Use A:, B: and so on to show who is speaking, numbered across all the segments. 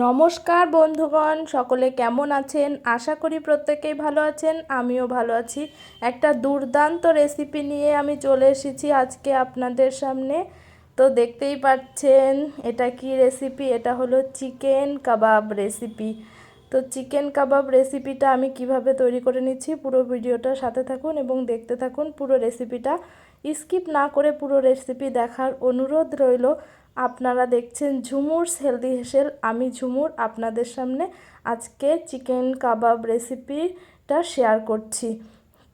A: নমস্কার বন্ধুগণ, সকলে কেমন আছেন? আশা করি প্রত্যেকেই ভালো আছেন, আমিও ভালো আছি। একটা দুর্দান্ত রেসিপি নিয়ে আমি চলে এসেছি আজকে আপনাদের সামনে। তো দেখতেই পাচ্ছেন, এটা কি রেসিপি এটা হলো চিকেন কাবাব রেসিপি তো চিকেন কাবাব রেসিপিটা আমি কীভাবে তৈরি করে নিচ্ছি পুরো ভিডিওটা সাথে থাকুন এবং দেখতে থাকুন পুরো রেসিপিটা স্কিপ না করে পুরো রেসিপি দেখার অনুরোধ রইল। আপনারা দেখছেন ঝুমুরস হেলদি হেসেল। আমি ঝুমুর, আপনাদের সামনে আজকে চিকেন কাবাব রেসিপিটা শেয়ার করছি।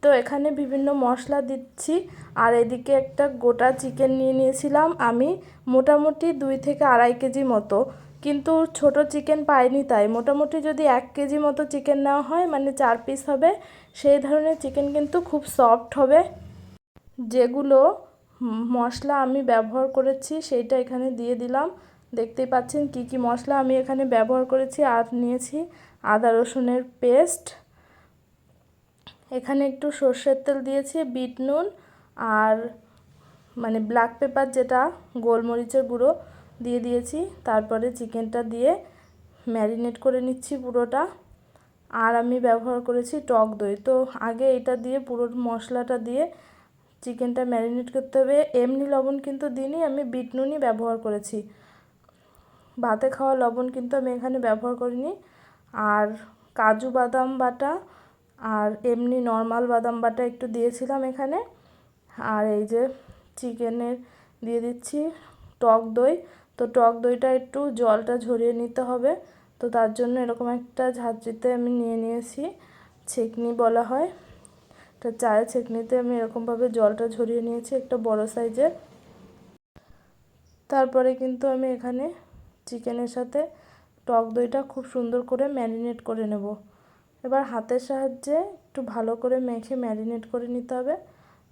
A: তো এখানে বিভিন্ন মশলা দিচ্ছি, আর এদিকে একটা গোটা চিকেন নিয়ে নিয়েছিলাম আমি, মোটামুটি দুই থেকে আড়াই কেজি মতো। কিন্তু ছোট চিকেন পাইনি তাই। মোটামুটি যদি এক কেজি মতো চিকেন নেওয়া হয় মানে চার পিস হবে, সেই ধরনের চিকেন কিন্তু খুব সফট হবে। যেগুলো মশলা আমি ব্যবহার করেছি, সেইটা এখানে দিয়ে দিলাম। দেখতেই পাচ্ছেন কি কি মশলা আমি এখানে ব্যবহার করেছি। আর নিয়েছি আদা রসুনের পেস্ট। এখানে একটু সর্ষের তেল দিয়েছি, বিট নুন আর মানে ব্ল্যাক পেপার যেটা, গোলমরিচের গুঁড়ো দিয়ে দিয়েছি। তারপরে চিকেনটা দিয়ে ম্যারিনেট করে নিচ্ছি পুরোটা। আর আমি ব্যবহার করেছি টক দই। তো আগে এটা দিয়ে পুরো মশলাটা দিয়ে চিকেনটা ম্যারিনেট করতে হবে। এমনি লবণ কিন্তু দিনই আমি বিট নুনই ব্যবহার করেছি। ভাতে খাওয়া লবণ কিন্তু আমি এখানে ব্যবহার করিনি। আর কাজু বাদাম বাটা আর এমনি নর্মাল বাদাম বাটা একটু দিয়েছিলাম এখানে। আর এই যে চিকেনের দিয়ে দিচ্ছি টক দই। তো টক দইটা একটু জলটা ঝরিয়ে নিতে হবে। তো তার জন্য এরকম একটা ঝাঁঝরিতে আমি নিয়ে নিয়েছি, ছেকনি বলা হয়। তো চায়ের ছেঁকনিতে আমি এরকমভাবে জলটা ঝরিয়ে নিয়েছি, একটা বড় সাইজের। তারপরে কিন্তু আমি এখানে চিকেনের সাথে টক দইটা খুব সুন্দর করে ম্যারিনেট করে নেব। এবার হাতের সাহায্যে একটু ভালো করে মেখে ম্যারিনেট করে নিতে হবে।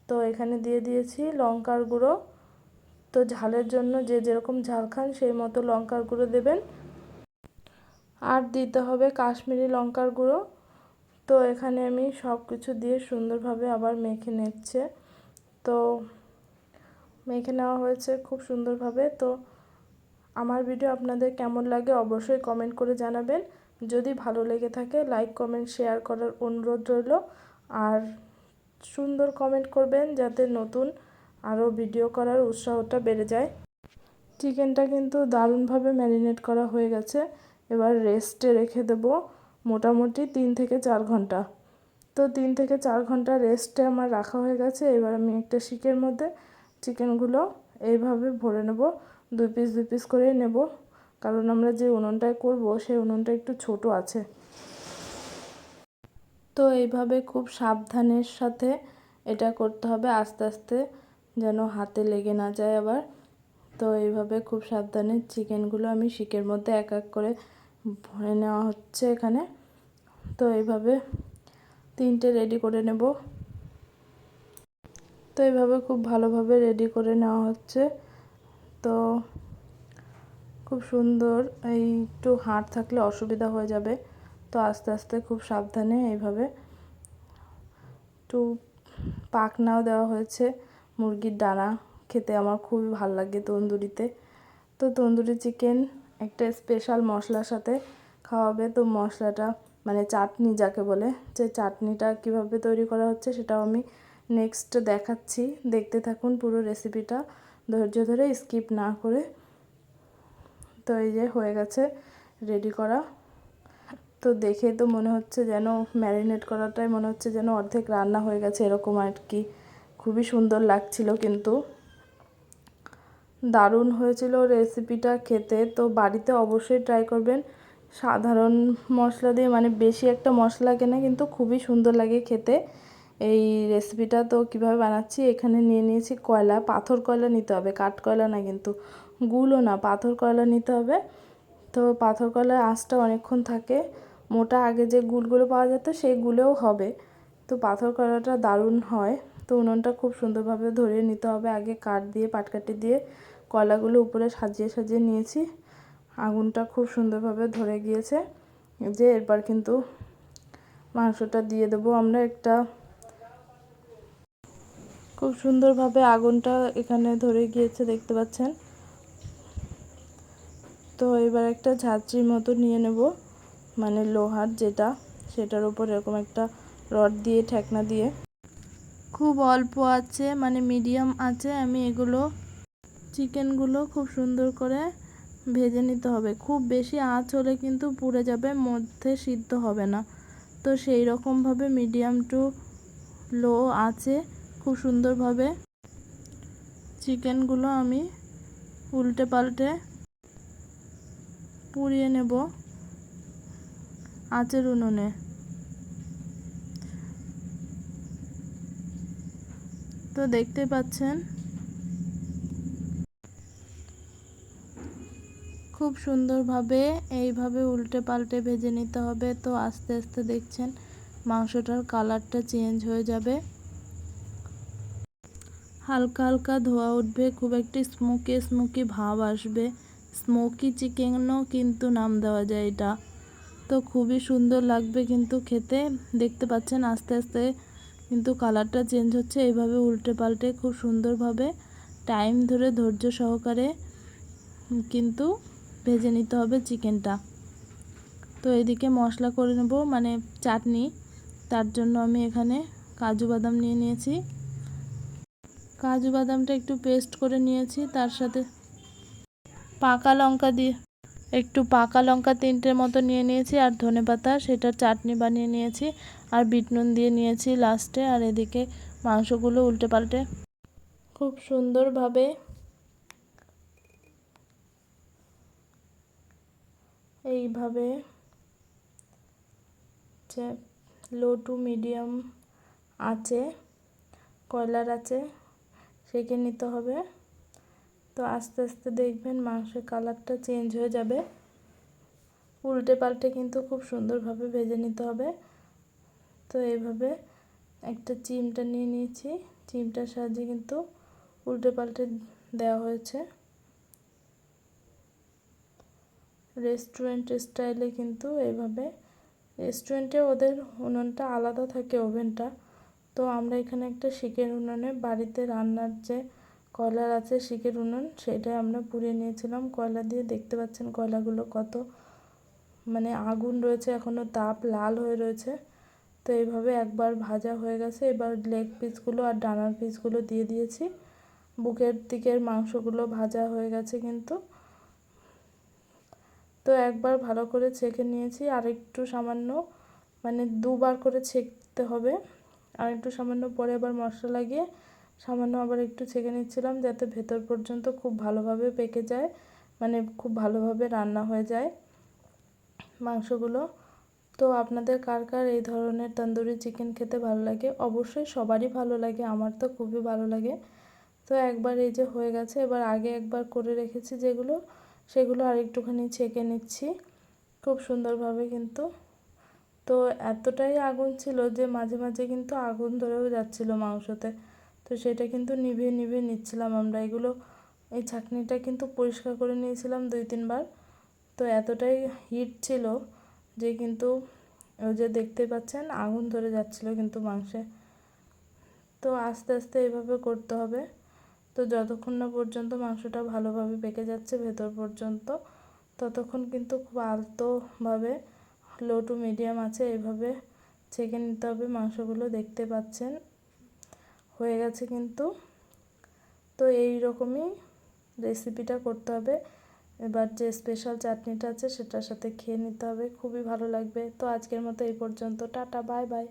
A: তো এখানে দিয়ে দিয়েছি লঙ্কার গুঁড়ো। তো ঝালের জন্য যে যেরকম ঝাল খান সেই মতো লঙ্কার গুঁড়ো দেবেন। আর দিতে হবে কাশ্মীরি লঙ্কার গুঁড়ো। তো এখানে আমি সব কিছু দিয়ে সুন্দরভাবে আবার মেখে নিচ্ছে। তো মেখে নেওয়া হয়েছে খুব সুন্দরভাবে। তো আমার ভিডিও আপনাদের কেমন লাগে অবশ্যই কমেন্ট করে জানাবেন। যদি ভালো লেগে থাকে লাইক কমেন্ট শেয়ার করার অনুরোধ রইল। আর সুন্দর কমেন্ট করবেন যাতে নতুন আরও ভিডিও করার উৎসাহটা বেড়ে যায়। চিকেনটা কিন্তু দারুণভাবে ম্যারিনেট করা হয়ে গেছে। এবার রেস্টে রেখে দেবো। মোটামুটি তিন থেকে চার ঘণ্টা। তো তিন থেকে চার ঘণ্টা রেস্টে আমার রাখা হয়ে গেছে। এবার আমি একটা শিকের মধ্যে চিকেনগুলো এইভাবে ভরে নেব। দুই পিস দুই পিস করে নেব। কারণ আমরা যে উনুনটায় করব, সেই উনুনটা একটু ছোট আছে। তো এইভাবে খুব সাবধানের সাথে এটা করতে হবে। আস্তে আস্তে যেন হাতে লেগে না যায় আবার। তো এইভাবে খুব সাবধানে চিকেনগুলো আমি শিকের মধ্যে এক এক করে ভরে নেওয়া হচ্ছে এখানে। তো এইভাবে তিনটে রেডি করে নেব। তো এইভাবে খুব ভালোভাবে রেডি করে নেওয়া হচ্ছে। তো খুব সুন্দর এই একটু হাড় থাকলে অসুবিধা হয়ে যাবে। তো আস্তে আস্তে খুব সাবধানে এইভাবে একটু পাকনাও দেওয়া হয়েছে। মুরগির ডানা খেতে আমার খুবই ভালো লাগে তন্দুরিতে। তো তন্দুরি চিকেন একটা স্পেশাল মশলার সাথে খাওয়াবে তো মশলাটা মানে চাটনি যাকে বলে, যে চাটনিটা কীভাবে তৈরি করা হচ্ছে সেটাও আমি নেক্সট দেখাচ্ছি। দেখতে থাকুন পুরো রেসিপিটা ধৈর্য ধরে স্কিপ না করে তো এই যে হয়ে গেছে রেডি করা। তো দেখে তো মনে হচ্ছে যেন ম্যারিনেট করাটাই মনে হচ্ছে যেন অর্ধেক রান্না হয়ে গেছে, এরকম আর কি খুবই সুন্দর লাগছিল কিন্তু। দারুণ হয়েছিল রেসিপিটা খেতে, তো বাড়িতে অবশ্যই ট্রাই করবেন। সাধারণ মশলা দিয়ে মানে বেশি একটা মশলা কেনা, কিন্তু খুবই সুন্দর লাগে খেতে। এই রেসিপিটা তো কীভাবে বানাচ্ছি, এখানে নিয়ে নিয়েছি কয়লা, পাথর কয়লা নিতে হবে, কাঠ কয়লা না কিন্তু গুলো না, পাথর কয়লা নিতে হবে। তো পাথর কয়লার আঁচটা অনেকক্ষণ থাকে, মোটা আগে যে গুলগুলো পাওয়া যেত সেই গুলেও হবে। তো পাথর কয়লাটা দারুণ হয়, তো উনুনটা খুব সুন্দরভাবে ধরে নিতে হবে, আগে কাঠ দিয়ে, পাটকাঠি দিয়ে কয়লাগুলো উপরে সাজিয়ে সাজিয়ে নিয়েছি। আগুনটা খুব সুন্দরভাবে ধরে গিয়েছে। যে এরপর কিন্তু মাংসটা দিয়ে দেবো আমরা একটা। খুব সুন্দরভাবে আগুনটা এখানে ধরে গিয়েছে, দেখতে পাচ্ছেন? তো এবার একটা ঝাঁঝরির মতো নিয়ে নেব মানে লোহার যেটা, সেটার উপর এরকম একটা রড দিয়ে, ঠেকনা দিয়ে। খুব অল্প আছে মানে মিডিয়াম আছে, আমি এগুলো, চিকেনগুলো খুব সুন্দর করে ভেজে নিতে হবে। খুব বেশি আঁচ হলে কিন্তু পুড়ে যাবে, মধ্যে সিদ্ধ হবে না। তো সেই রকমভাবে মিডিয়াম টু লো আছে খুব সুন্দরভাবে চিকেনগুলো আমি উল্টে পাল্টে পুড়িয়ে নেব আঁচের উনুনে। তো দেখতে পাচ্ছেন খুব সুন্দরভাবে এইভাবে উল্টে পাল্টে ভেজে নিতে হবে। তো আস্তে আস্তে দেখছেন মাংসটার কালারটা চেঞ্জ হয়ে যাবে। হালকা হালকা ধোয়া উঠবে, খুব একটি স্মোকি স্মোকি ভাব আসবে। স্মোকি চিকেনও কিন্তু নাম দেওয়া যায় এটা। তো খুবই সুন্দর লাগবে কিন্তু খেতে। দেখতে পাচ্ছেন আস্তে আস্তে কিন্তু কালারটা চেঞ্জ হচ্ছে। এইভাবে উল্টে পাল্টে খুব সুন্দরভাবে টাইম ধরে ধৈর্য সহকারে কিন্তু ভেজে নিতে হবে চিকেনটা। তো এদিকে মশলা করে নেব মানে চাটনি। তার জন্য আমি এখানে কাজু বাদাম নিয়ে নিয়েছি। কাজু বাদামটা একটু পেস্ট করে নিয়েছি, তার সাথে পাকা লঙ্কা দিয়ে একটু পাকা লঙ্কা তিনটের মতো নিয়ে নিয়েছি, আর ধনে পাতা সেটার চাটনি বানিয়ে নিয়েছি, আর বিট নুন দিয়ে নিয়েছি লাস্টে। আর এদিকে মাংসগুলো উল্টে পাল্টে খুব সুন্দরভাবে এইভাবে যে লো টু মিডিয়াম আছে, কয়লার আছে, সেঁকে নিতে হবে। তো আস্তে আস্তে দেখবেন মাংসের কালারটা চেঞ্জ হয়ে যাবে। উল্টে পাল্টে কিন্তু খুব সুন্দরভাবে ভেজে নিতে হবে। তো এইভাবে একটা চিমটা নিয়ে নিয়েছি। চিমটার সাহায্যে কিন্তু উল্টে পাল্টে দেওয়া হয়েছে। রেস্টুরেন্ট স্টাইলে কিন্তু এইভাবে রেস্টুরেন্টে ওদের উনুনটা আলাদা থাকে ওভেনটা। তো আমরা এখানে একটা শিকের উনুনে বাড়িতে রান্নার যে কয়লার আছে শিকের উনুন সেটাই আমরা পুড়িয়ে নিয়েছিলাম। কয়লা দিয়ে দেখতে পাচ্ছেন কয়লাগুলো কত মানে আগুন রয়েছে এখনও তাপ লাল হয়ে রয়েছে। তো এইভাবে একবার ভাজা হয়ে গেছে। এবার লেগ পিসগুলো আর ডানার পিসগুলো দিয়ে দিয়েছি। বুকের দিকের মাংসগুলো ভাজা হয়ে গেছে কিন্তু। তো একবার ভালো করে ছেঁকে নিয়েছি, আর একটু সামান্য মানে দুবার করে ছেঁকতে হবে। আর একটু সামান্য পরে আবার মশলা লাগিয়ে সামান্য আবার একটু ছেঁকে নিচ্ছিলাম, যাতে ভেতর পর্যন্ত খুব ভালোভাবে পেকে যায় মানে খুব ভালোভাবে রান্না হয়ে যায় মাংসগুলো। তো আপনাদের কার কার এই ধরনের তন্দুরি চিকেন খেতে ভালো লাগে? অবশ্যই সবারই ভালো লাগে, আমার তো খুবই ভালো লাগে। তো একবার এই যে হয়ে গেছে, এবার আগে একবার করে রেখেছি যেগুলো সেগুলো আর একটুখানি ছেঁকে নিচ্ছি। খুব সুন্দরভাবে কিন্তু। তো এতটাই আগুন ছিল যে মাঝে মাঝে কিন্তু আগুন ধরেও যাচ্ছিল মাংসতে। তো সেটা কিন্তু নিভিয়ে নিভিয়ে নিচ্ছিলাম আমরা। এগুলো, এই ছাঁকনিটা কিন্তু পরিষ্কার করে নিয়েছিলাম দুই, তিনবার। তো এতটাই হিট ছিল যে কিন্তু ওই যে দেখতে পাচ্ছেন আগুন ধরে যাচ্ছিল কিন্তু মাংসে। তো আস্তে আস্তে এভাবে করতে হবে। তো যতক্ষণ না পর্যন্ত মাংসটা ভালোভাবে পেকে যাচ্ছে ভেতর পর্যন্ত, ততক্ষণ কিন্তু খুব আলতোভাবে লো টু মিডিয়াম আছে, এভাবে ছেঁকে নিতে হবে। মাংসগুলো দেখতে পাচ্ছেন, হয়ে গেছে কিন্তু। তো এই রকমই রেসিপিটা করতে হবে। এবার যে স্পেশাল চাটনিটা আছে, সেটার সাথে খেয়ে নিতে হবে। খুবই ভালো লাগবে। তো আজকের মতো এই পর্যন্ত। Tata bye bye